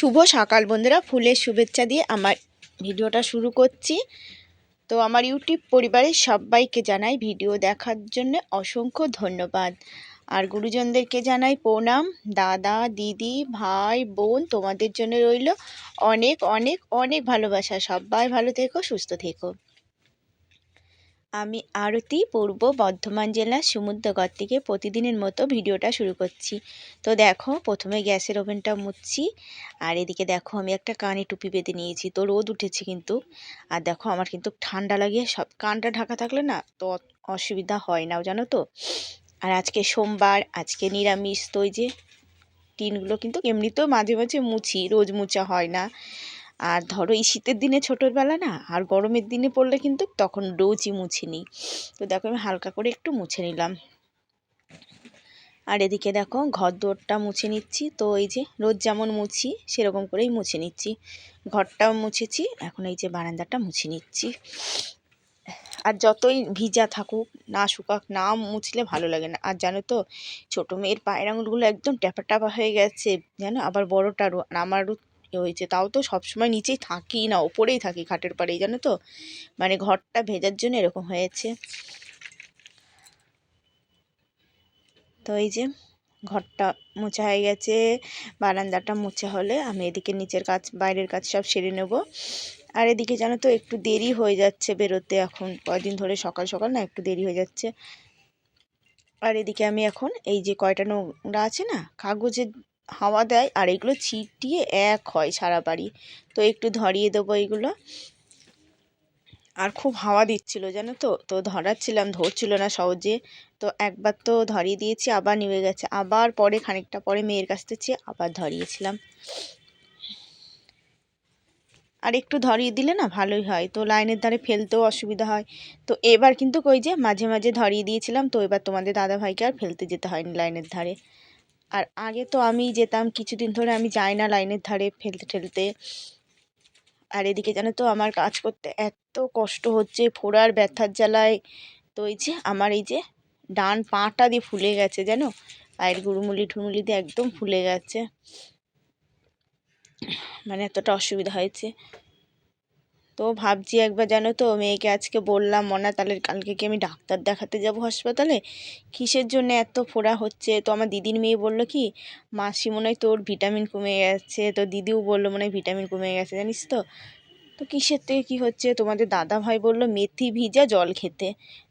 শুভ সকাল বন্ধুরা, ফুলের শুভেচ্ছা দিয়ে আমার ভিডিওটা শুরু করছি। তো আমার ইউটিউব পরিবারের সবাইকে জানাই ভিডিও দেখার জন্য অসংখ্য ধন্যবাদ। আর গুরুজনদেরকে জানাই প্রণাম। দাদা, দিদি, ভাই, বোন, তোমাদের জন্য রইল অনেক অনেক অনেক ভালোবাসা। সবাই ভালো থেকো, সুস্থ থেকো। আমি আরতি পূর্ব বর্ধমান জেলার সমুদ্রগড় থেকে প্রতিদিনের মতো ভিডিওটা শুরু করছি। তো দেখো, প্রথমে গ্যাসের ওভেনটা মুছছি, আর এদিকে দেখো আমি একটা কানে টুপি বেঁধে নিয়েছি। তো রোদ উঠেছে কিন্তু, আর দেখো আমার কিন্তু ঠান্ডা লাগে সব, কানটা ঢাকা থাকলে না তো অসুবিধা হয় না, জানো তো? আর আজকে সোমবার, আজকে নিরামিষ, তো ওই যে টিনগুলো কিন্তু এমনিতেও মাঝে মাঝে মুছি, রোজ মুছা হয় না। আর ধরো এই শীতের দিনে ছোটোবেলা না, আর গরমের দিনে পড়লে কিন্তু তখন রোজই মুছে নিই। তো দেখো আমি হালকা করে একটু মুছে নিলাম। আর এদিকে দেখো ঘর দোরটা মুছে নিচ্ছি। তো এই যে রোজ যেমন মুছি, সেরকম করেই মুছে নিচ্ছি। ঘরটাও মুছেছি, এখন এই যে বারান্দাটা মুছে নিচ্ছি। আর যতই ভিজা থাকুক, না শুকাক, না মুছলে ভালো লাগে না। আর জানো তো, ছোটো মেয়ের পায়ের আঙুলগুলো একদম ট্যাপা ট্যাপা হয়ে গেছে, জানো? আবার বড়োটারও, আর আমারও হয়েছে। তাও তো সবসময় নিচেই থাকি না, ওপরেই থাকি খাটের পাড়েই, জানো তো? মানে ঘরটা ভেজার জন্য এরকম হয়েছে। তো এই যে ঘরটা মোছা হয়ে গেছে, বারান্দাটা মোছা হলে আমি এদিকে নিচের কাজ, বাইরের কাজ সব সেরে নেব। আর এদিকে জানো তো একটু দেরি হয়ে যাচ্ছে বেরোতে এখন, কয়দিন ধরে সকাল সকাল না একটু দেরি হয়ে যাচ্ছে। আর এদিকে আমি এখন এই যে কয়টা নোংরা আছে না, কাগজের হাওয়া দেয় আর এগুলো ছিটিয়ে এক হয় সারা বাড়ি। তো একটু ধরিয়ে দেবো এইগুলো আর খুব হাওয়া দিচ্ছিল, জানো তো? তো ধরাচ্ছিলাম, ধরছিল না সহজে। তো একবার তো ধরিয়ে দিয়েছি, আবার নিভে গেছে। আবার পরে, খানিকটা পরে মেয়ের কাছ থেকে আবার ধরিয়েছিলাম। আর একটু ধরিয়ে দিলে না ভালোই হয়। তো লাইনের ধারে ফেলতেও অসুবিধা হয়। তো এবার কিন্তু কই যে, মাঝে মাঝে ধরিয়ে দিয়েছিলাম। তো এবার তোমাদের দাদা ভাইকে আর ফেলতে যেতে হয়নি লাইনের ধারে। আর আগে তো আমি যেতাম, কিছুদিন ধরে আমি যাই না লাইনের ধারে ফেলতে ঠেলতে। আর এদিকে জানো তো, আমার কাজ করতে এত কষ্ট হচ্ছে, ফোড়ার ব্যথার জ্বালায়। তো এই যে আমার এই যে ডান পাটা দিয়ে ফুলে গেছে জানো, পায়ের গুড়ুমুলি ঠুমুলি দিয়ে একদম ফুলে গেছে। মানে এতটা অসুবিধা হয়েছে। তো ভাবছি একবার জানো তো, মেয়েকে আজকে বললাম, মনা তাহলে কালকে কি আমি ডাক্তার দেখাতে যাব হাসপাতালে? কিসের জন্য এত ফোড়া হচ্ছে? তো আমার দিদির মেয়ে বলল কি, মাসি মনে হয় তোর ভিটামিন কমে গেছে। তো দিদিও বলল মনে হয় ভিটামিন কমে গেছে, জানিস তো? তো কিসের থেকে কী হচ্ছে? তোমাদের দাদা ভাই বলল, মেথি ভিজা জল খেতে।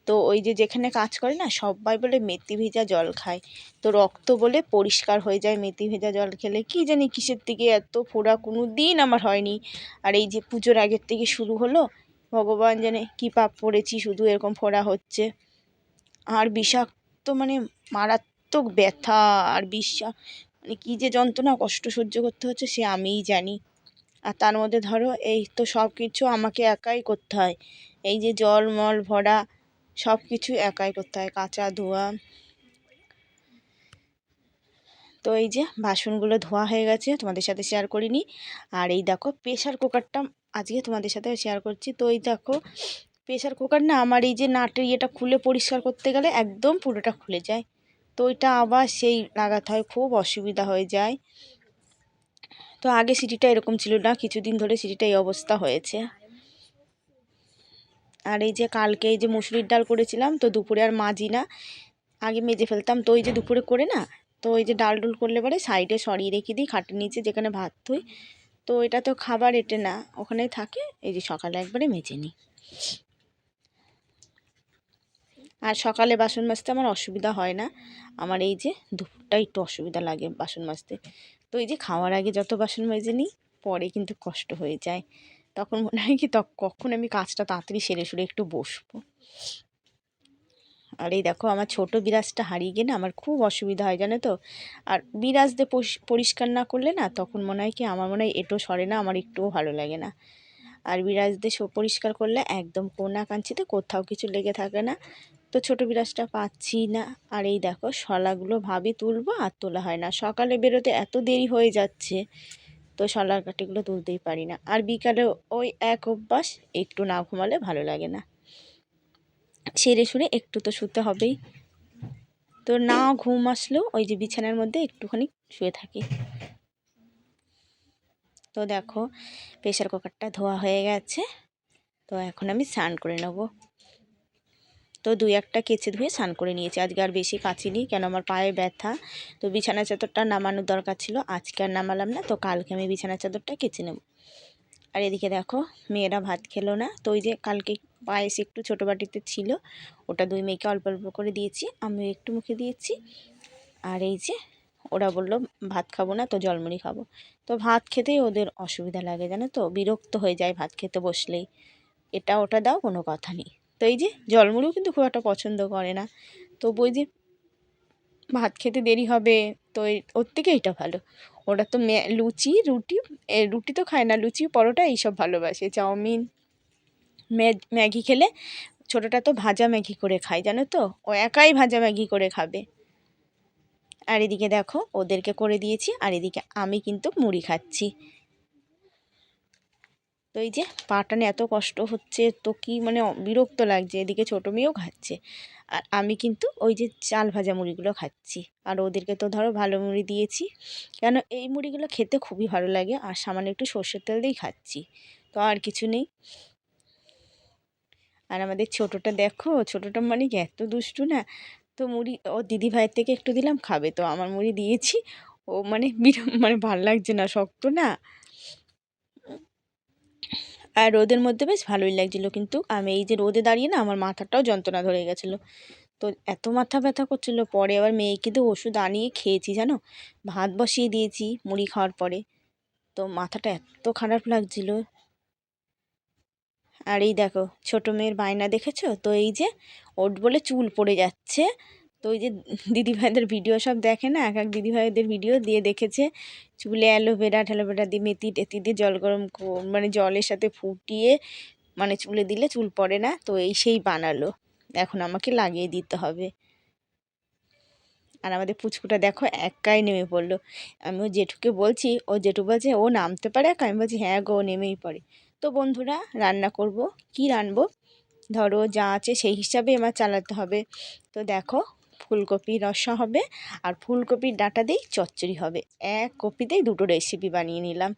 তো ওই যে যেখানে কাজ করে না, সবাই বলে, মেথি ভিজা জল খায় তো রক্ত বলে পরিষ্কার হয়ে যায় মেথি ভেজা জল খেলে। কি জানি কিসের থেকে এত ফোড়া কোনো দিন আমার হয়নি। আর এই যে পুজোর আগের থেকে শুরু হলো, ভগবান জানে কী পাপ পড়েছি শুধু এরকম ফোড়া হচ্ছে। আর বিষাক্ত মানে মারাত্মক ব্যথা আর বিশ্বাস মানে কী যে যন্ত্রণা, কষ্ট সহ্য করতে হচ্ছে সে আমিই জানি। আর তার মধ্যে ধরো এই তো সব কিছু আমাকে একাই করতে হয়। এই যে জল, মল, ভরা সব কিছু একাই করতে হয়, কাঁচা ধোয়া। তো এই যে বাসনগুলো ধোয়া হয়ে গেছে, তোমাদের সাথে শেয়ার করিনি। আর এই দেখো প্রেশার কুকারটা আজকে তোমাদের সাথে শেয়ার করছি। তো এই দেখো প্রেশার কুকার না আমার এই যে নাটের ইয়েটা খুলে পরিষ্কার করতে গেলে একদম পুরোটা খুলে যায়। তো ওইটা আবার সেই লাগাতে হয়, খুব অসুবিধা হয়ে যায়। তো আগে সিটিটা এরকম ছিল না, কিছুদিন ধরে সিটিটা এই অবস্থা হয়েছে। আর এই যে কালকে এই যে মুসুরির ডাল করেছিলাম, তো দুপুরে আর মাজি না। আগে মেজে ফেলতাম, তো ওই যে দুপুরে করে না, তো ওই যে ডাল ডুল করলে পরে সাইডে সরিয়ে রেখে দিই, খাটের নিচে যেখানে ভাত থুই। তো এটা তো খাবার, এটে না, ওখানেই থাকে, এই যে সকালে একবারে মেজে নিই। আর সকালে বাসন মাজতে আমার অসুবিধা হয় না, আমার এই যে দুপুরটা একটু অসুবিধা লাগে বাসন মাজতে। তো এই যে খাওয়ার আগে যত বাসন মেজে নিই, পরে কিন্তু কষ্ট হয়ে যায়। তখন মনে হয় কি কখন আমি কাজটা তাড়াতাড়ি সেরে সুরে একটু বসবো। আর এই দেখো, আমার ছোট বিরাজটা হারিয়ে গেলে আমার খুব অসুবিধা হয়, জানো তো? আর বিরাজদের পরিষ্কার না করলে না, তখন মনে হয় কি, আমার মনে হয় এটো সরে না, আমার একটুও ভালো লাগে না। আর বিরাজ বিরাজদের পরিষ্কার করলে একদম কোনা কাঞ্চিতে কোথাও কিছু লেগে থাকে না। তো ছোটো বিরাজটা পাচ্ছি না। আর এই দেখো, শলাগুলো ভাবি তুলবো আর তোলা হয় না। সকালে বেরোতে এত দেরি হয়ে যাচ্ছে, তো শলার কাঠিগুলো তুলতেই পারি না। আর বিকালে ওই এক অভ্যাস, একটু না ঘুমালে ভালো লাগে না। সেরে সুরে একটু তো শুতে হবেই। তো না ঘুম আসলেও ওই যে বিছানার মধ্যে একটুখানি শুয়ে থাকি। তো দেখো প্রেশার কুকারটা ধোয়া হয়ে গেছে। তো এখন আমি স্নান করে নেব। তো দুই একটা কেচে ধুয়ে স্নান করে নিয়েছি। আজকে আর বেশি কাচিনি কেন আমার পায়ে ব্যথা। তো বিছানা চাদরটা নামানোর দরকার ছিল, আজকে আর নামালাম না, তো কালকে আমি বিছানা চাদরটা কেচে নেব। আর এদিকে দেখো, মেয়েরা ভাত খেলো না। তো ওই যে কালকে পায়েস একটু ছোটো বাটিতে ছিল, ওটা দুই মেয়েকে অল্প অল্প করে দিয়েছি, আমিও একটু মুখে দিয়েছি। আর এই যে ওরা বলল, ভাত খাব না, তো জলমুড়ি খাব। তো ভাত খেতেই ওদের অসুবিধা লাগে, জানো তো? বিরক্ত হয়ে যায় ভাত খেতে বসলেই। এটা ওটা দাও, কোনো কথা নেই। তো এই যে জলমুড়িও কিন্তু খুব একটা পছন্দ করে না। তো ওই যে ভাত খেতে দেরি হবে, তো ওর থেকে এইটা ভালো। ওরা তো লুচি, রুটি রুটি তো খায় না, লুচি, পরোটা এইসব ভালোবাসে। চাউমিন ম্যাগি খেলে ছোটোটা তো ভাজা ম্যাগি করে খায়, জানো তো? ও একাই ভাজা ম্যাগি করে খাবে। আর এদিকে দেখো, ওদেরকে করে দিয়েছি, আর এদিকে আমি কিন্তু মুড়ি খাচ্ছি। তো এই যে পাটানে এত কষ্ট হচ্ছে, তো কি মানে বিরক্ত লাগছে। এদিকে ছোটো মেয়েও খাচ্ছে। আর আমি কিন্তু ওই যে চাল ভাজা মুড়িগুলো খাচ্ছি। আর ওদেরকে তো ধরো ভালো মুড়ি দিয়েছি। কেন এই মুড়িগুলো খেতে খুবই ভালো লাগে। আর সামান্য একটু সর্ষের তেল দিয়েই খাচ্ছি। তো আর কিছু নেই। আর আমাদের ছোটোটা দেখো, ছোটোটা মানে কি এত দুষ্টু না? তো মুড়ি, ও দিদি ভাইয়ের থেকে একটু দিলাম, খাবে। তো আমার মুড়ি দিয়েছি। ও মানে মানে ভালো লাগছে না, শক্ত না? আর রোদের মধ্যে বেশ ভালোই লাগছিল। কিন্তু আমি এই যে রোদে দাঁড়িয়ে না আমার মাথাটাও যন্ত্রণা ধরে গেছিল। তো এত মাথা ব্যথা করছিল, পরে আবার মেয়েকে তো ওষুধ আনিয়ে খেয়েছি, জানো? ভাত বসিয়ে দিয়েছি মুড়ি খাওয়ার পরে। তো মাথাটা এত খারাপ লাগছিল। আর এই দেখো, ছোটো মেয়ের বায়না দেখেছ? তো এই যে ওট বলে চুল পড়ে যাচ্ছে। তো ওই যে দিদিভাইদের ভিডিও সব দেখে না? এক এক দিদিভাইদের ভিডিও দিয়ে দেখেছে। চুলে অ্যালোভেরা ট্যালোভেরা দিয়ে মেথি টেথি দিয়ে জল গরম মানে জলের সাথে ফুটিয়ে মানে চুলে দিলে চুল পড়ে না? তো এই সেই বানালো। এখন আমাকে লাগিয়ে দিতে হবে। আর আমাদের পুচকুটা দেখো একাই নেমে পড়ল। আমি ও জেঠুকে বলছি, ও জেঠু বলছে, ও নামতে পারে আমি বলছি হ্যাঁ গো নেমেই পড়ে। তো বন্ধুরা, রান্না করব। কি রানবো? ধরো যা আছে সেই হিসাবে আমার চালাতে হবে। তো দেখো ফুলকপি রসা হবে আর ফুলকপির ডাঁটা দিয়েই চচ্চড়ি হবে। এক কপিতেই দুটো রেসিপি বানিয়ে নিলাম।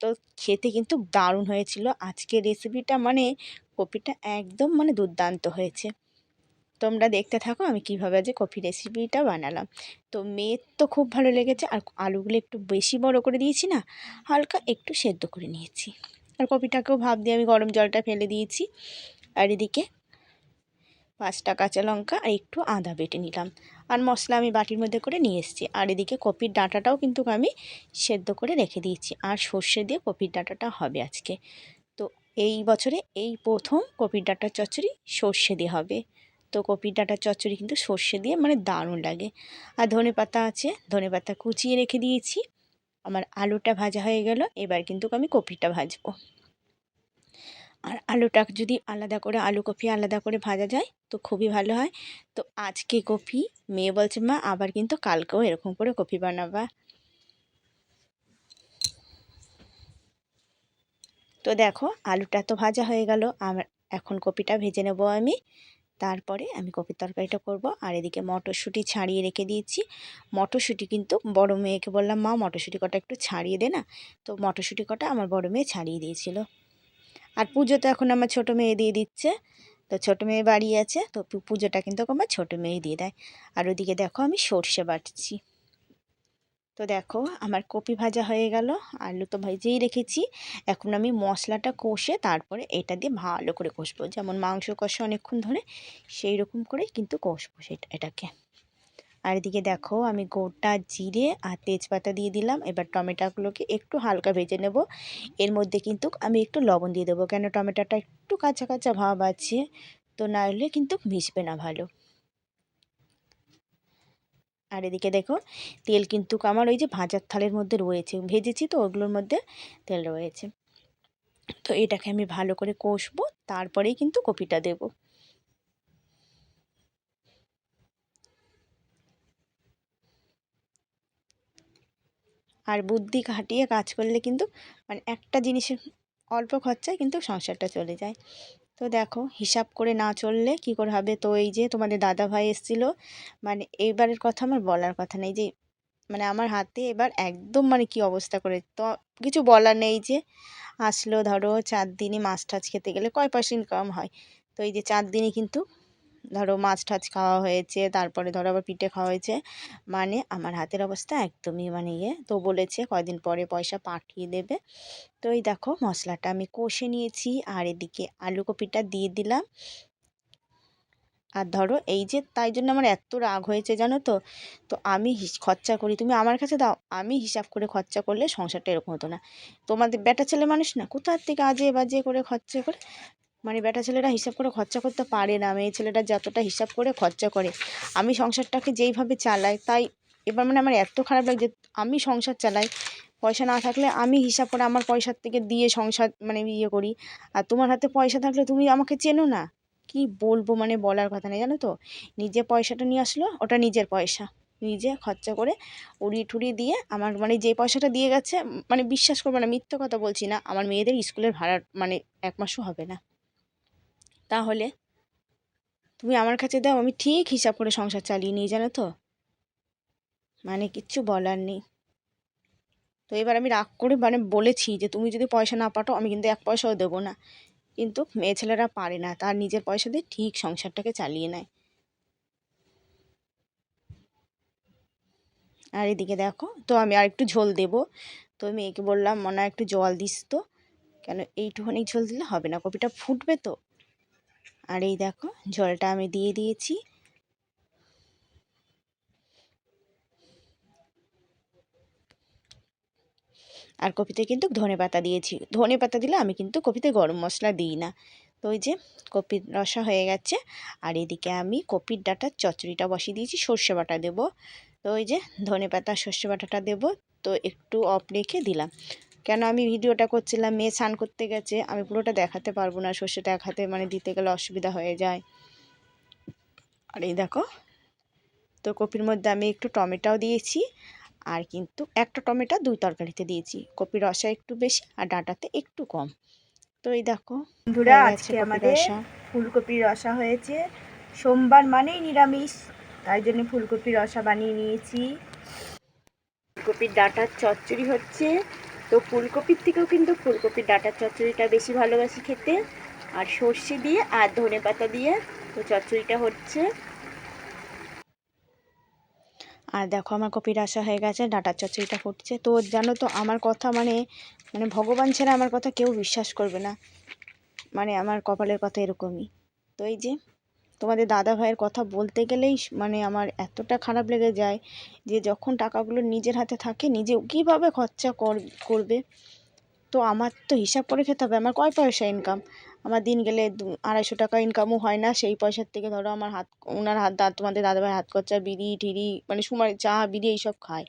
তো খেতে কিন্তু দারুণ হয়েছিল। আজকে রেসিপিটা মানে কপিটা একদম মানে দুর্দান্ত হয়েছে। তোমরা দেখতে থাকো আমি কীভাবে যে কফি রেসিপিটা বানালাম। তো মেয়ের তো খুব ভালো লেগেছে। আর আলুগুলো একটু বেশি বড় করে দিয়েছি না, হালকা একটু সেদ্ধ করে নিয়েছি। আর কপিটাকেও ভাব দিয়ে আমি গরম জলটা ফেলে দিয়েছি। আর এদিকে পাঁচটা কাঁচা লঙ্কা আর একটু আদা বেটে নিলাম। আর মশলা আমি বাটির মধ্যে করে নিয়ে এসেছি। আর এদিকে কপির ডাঁটাটাও কিন্তু আমি সেদ্ধ করে রেখে দিয়েছি। আর সর্ষে দিয়ে কপির ডাঁটাটা হবে আজকে। তো এই বছরে এই প্রথম কপির ডাঁটার চচ্চড়ি সর্ষে দিয়ে হবে। তো কপির ডাঁটার চচ্চড়ি কিন্তু সর্ষে দিয়ে মানে দারুণ লাগে। আর ধনে পাতা আছে, ধনে পাতা কুচিয়ে রেখে দিয়েছি। আমার আলুটা ভাজা হয়ে গেল। এবার কিন্তু আমি কপিটা ভাজবো। আর আলুটা যদি আলাদা করে, আলু কপি আলাদা করে ভাজা যায়, তো খুবই ভালো হয়। তো আজকে কপি, মেয়ে বলছে, মা, আবার কিন্তু কালকেও এরকম করে কপি বানাবা। তো দেখো, আলুটা তো ভাজা হয়ে গেল। আমার এখন কপিটা ভেজে নেব আমি। তারপরে আমি কপির তরকারিটা করব। আর এদিকে মটরশুঁটি ছাড়িয়ে রেখে দিয়েছি। মটরশুঁটি কিন্তু বড় মেয়েকে বললাম, মা, মটরশুঁটি কটা একটু ছাড়িয়ে দে না। তো মটরশুঁটি কটা আমার বড় মেয়ে ছাড়িয়ে দিয়েছিল। আর পুজো তো এখন আমার ছোটো মেয়ে দিয়ে দিচ্ছে। তো ছোটো মেয়ে বাড়ি আছে, তো পুজোটা কিন্তু আমার ছোটো মেয়ে দিয়ে দেয়। আর ওদিকে দেখো আমি সর্ষে বাটছি। তো দেখো আমার কপি ভাজা হয়ে গেল, আলু তো ভেজেই রেখেছি। এখন আমি মশলাটা কষে তারপরে এটা দিয়ে ভালো করে কষবো। যেমন মাংস কষা অনেকক্ষণ ধরে সেই রকম করেই কিন্তু কষবো সেটা, এটাকে। আর এদিকে দেখো, আমি গোটা জিরে আর তেজপাতা দিয়ে দিলাম। এবার টমেটোগুলোকে একটু হালকা ভেজে নেব। এর মধ্যে কিন্তু আমি একটু লবণ দিয়ে দেবো, কেন টমেটোটা একটু কাঁচা কাঁচা ভাব আছে, তো না হলে কিন্তু মিশবে না ভালো। আর এদিকে দেখো, তেল কিন্তু আমার ওই যে ভাজার থালের মধ্যে রয়েছে, ভেজেছি তো ওগুলোর মধ্যে তেল রয়েছে। তো এটাকে আমি ভালো করে কষবো, তারপরেই কিন্তু কপিটা দেবো। আর বুদ্ধি খাটিয়ে কাজ করলে কিন্তু মানে একটা জিনিসের অল্প খরচায় কিন্তু সংসারটা চলে যায়। তো দেখো, হিসাব করে না চললে কি করে হবে? তো এই যে তোমাদের দাদা ভাই এসেছিল মানে এইবারের কথা আমার বলার কথা নেই যে মানে আমার হাতে এবার একদম মানে কি অবস্থা করে? তো কিছু বলার নেই যে, আসলো ধরো চার দিনই মাছ টাছ খেতে গেলে কয় পয়সা ইনকাম হয়? তো এই যে চার দিনই কিন্তু ধরো মাছ টাছ খাওয়া হয়েছে, তারপরে ধরো আবার পিঠে খাওয়া হয়েছে। মানে আমার হাতের অবস্থা একদমই মানে ইয়ে। তো বলেছে কয়দিন পরে পয়সা পাঠিয়ে দেবে। তো এই দেখো মশলাটা আমি কষে নিয়েছি আর এদিকে আলু কপিটা দিয়ে দিলাম। আর ধরো এই যে তাই জন্য আমার এত রাগ হয়েছে জানো তো? তো আমি খরচা করি। তুমি আমার কাছে দাও। আমি হিসাব করে খরচা করলে সংসারটা এরকম হতো না। তোমাদের বেটা ছেলে মানুষ না? কোথার থেকে আজে বাজে করে খরচা করে? মানে বেটা ছেলেরা হিসাব করে খরচা করতে পারে না, মেয়ে ছেলেটা যতটা হিসাব করে খরচা করে। আমি সংসারটাকে যেইভাবে চালাই, তাই এবার মানে আমার এত খারাপ লাগছে আমি সংসার চালাই। পয়সা না থাকলে আমি হিসাব করে আমার পয়সার থেকে দিয়ে সংসার মানে ইয়ে করি। আর তোমার হাতে পয়সা থাকলে তুমি আমাকে চেনো না। কি বলব মানে বলার কথা নেই, জানো তো? নিজে পয়সাটা নিয়ে আসলো, ওটা নিজের পয়সা। নিজে খরচা করে উড়িয়ে ঠুড়িয়ে দিয়ে আমার মানে যে পয়সাটা দিয়ে গেছে মানে বিশ্বাস করবে না, মিথ্যে কথা বলছি না, আমার মেয়েদের স্কুলের ভাড়া মানে এক মাসও হবে না। তাহলে? তুমি আমার কাছে দাও, আমি ঠিক হিসাব করে সংসার চালিয়ে নিই, জানো তো? মানে কিচ্ছু বলার নেই। তো এবার আমি রাগ করে মানে বলেছি যে তুমি যদি পয়সা না পাঠাও, আমি কিন্তু এক পয়সাও দেবো না। কিন্তু মেয়ে ছেলেরা পারে না, তার নিজের পয়সা দিয়ে ঠিক সংসারটাকে চালিয়ে নেয়। আর এদিকে দেখো, তো আমি আর একটু ঝোল দেবো। তো মেয়েকে বললাম, মনে একটু জল দিস তো। কেন, এইটুখানি ঝোল দিলে হবে না, কপিটা ফুটবে তো? আর এই দেখো, জলটা আমি দিয়ে দিয়েছি। আর কপিতে কিন্তু ধনে পাতা দিয়েছি। ধনে পাতা দিলে আমি কিন্তু কপিতে গরম মশলা দিই না। তো ওই যে কপির রসা হয়ে গেছে, আর এদিকে আমি কপির ডাটার চচড়িটা বসিয়ে দিয়েছি, সর্ষে বাটা দেবো। তো ওই যে ধনে পাতা, সর্ষে বাটাটা দেবো, তো একটু অফ রেখে দিলাম। কেন আমি ভিডিওটা করছিলাম মেয়ে স্নান করতে গেছে আমি পুরোটা দেখাতে পারব না সর্ষেটা এক হাতে মানে দিতে গেলে অসুবিধা হয়ে যায়। আর এই দেখো তো কপির মধ্যে আমি একটু টমেটোও দিয়েছি আর কিন্তু একটা টমেটো দুই তরকারিতে দিয়েছি কপির রসা একটু বেশি আর ডাঁটাতে একটু কম। তো এই দেখো বন্ধুরা আজকে আমাদের। ফুলকপির রসা হয়েছে। সোমবার মানেই নিরামিষ তাই জন্য ফুলকপির রসা বানিয়ে নিয়েছি। ফুলকপির ডাঁটার চচ্চড়ি হচ্ছে তো ফুলকপির থেকেও কিন্তু ফুলকপির ডাঁটার চচ্চড়িটা বেশি ভালোবাসি খেতে। আর সর্ষে দিয়ে আর ধনে পাতা দিয়ে তো চচ্চড়িটা হচ্ছে। আর দেখো আমার কপির আশা হয়ে গেছে ডাঁটার চচ্চড়িটা ফুটছে। তো জানো তো আমার কথা মানে মানে ভগবান ছাড়া আমার কথা কেউ বিশ্বাস করবে না। মানে আমার কপালের কথা এরকমই। তো এই যে তোমাদের দাদা ভাইয়ের কথা বলতে গেলেই মানে আমার এতটা খারাপ লেগে যায় যে যখন টাকাগুলো নিজের হাতে থাকে নিজে কীভাবে খরচা কর- করবে? তো আমার তো হিসাব করে খেতে হবে। আমার কয় পয়সা ইনকাম আমার দিন গেলে আড়াইশো টাকা ইনকামও হয় না। সেই পয়সার থেকে ধরো আমার হাত ওনার হাত দা, তোমাদের দাদাভাই হাত খরচা বিড়ি টিড়ি মানে সুমার চা, বিড়ি এইসব খায়।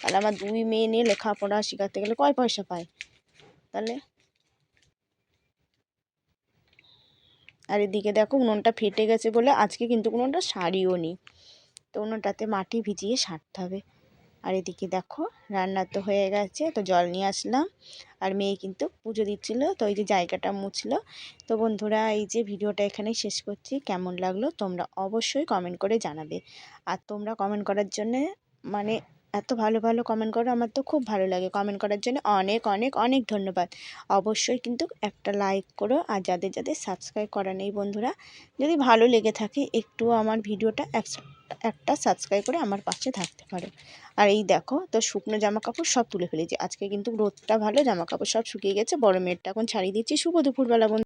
তাহলে আমার দুই মেয়ে নিয়ে লেখাপড়া শেখাতে গেলে কয় পয়সা পায়? তাহলে আর এদিকে দেখো উনুনটা ফেটে গেছে বলে আজকে কিন্তু উনুনটা সারিও নি। তো উনুনটাতে মাটি ভিজিয়ে সারতে হবে। আর এদিকে দেখো রান্না তো হয়ে গেছে, তো জল নিয়ে আসলাম। আর মেয়ে কিন্তু পুজো দিচ্ছিল, তো এই যে জায়গাটা মুছলো। তো বন্ধুরা, এই যে ভিডিওটা এখানেই শেষ করছি। কেমন লাগল তোমরা অবশ্যই কমেন্ট করে জানাবে। আর তোমরা কমেন্ট করার জন্যে মানে এত ভালো ভালো কমেন্ট করো, আমার তো খুব ভালো লাগে কমেন্ট করার জন্য। অনেক অনেক অনেক ধন্যবাদ। অবশ্যই কিন্তু একটা লাইক করো। আর যাদের যাদের সাবস্ক্রাইব করা নেই বন্ধুরা, যদি ভালো লেগে থাকে একটু আমার ভিডিওটা একটা সাবস্ক্রাইব করে আমার পাশে থাকতে পারো। আর এই দেখো, তো শুকনো জামা কাপড় সব তুলে ফেলেছি। আজকে কিন্তু রোদটা ভালো জামা কাপড় সব শুকিয়ে গেছে। বড় মেয়েরটা এখন ছাড়িয়ে দিচ্ছি। শুভ দুপুরবেলা বন্ধু